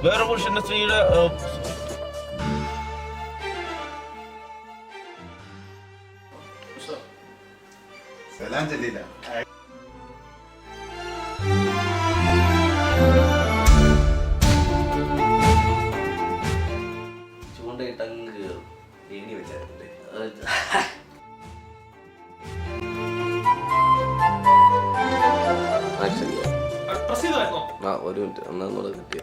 പുരുഷ ഇൻഡസ്ട്രിയുടെ ഏഹ്, സലാം ചെല്ലില്ല ചൂണ്ടയിട്ടങ്ങ് കയറും ഏണി വെച്ചായിരുന്നില്ലേ ആക്ഷൻ ആ ഒരു മിനിറ്റ്. എന്നാ ഒന്നുകൂടെ കിട്ടിയ?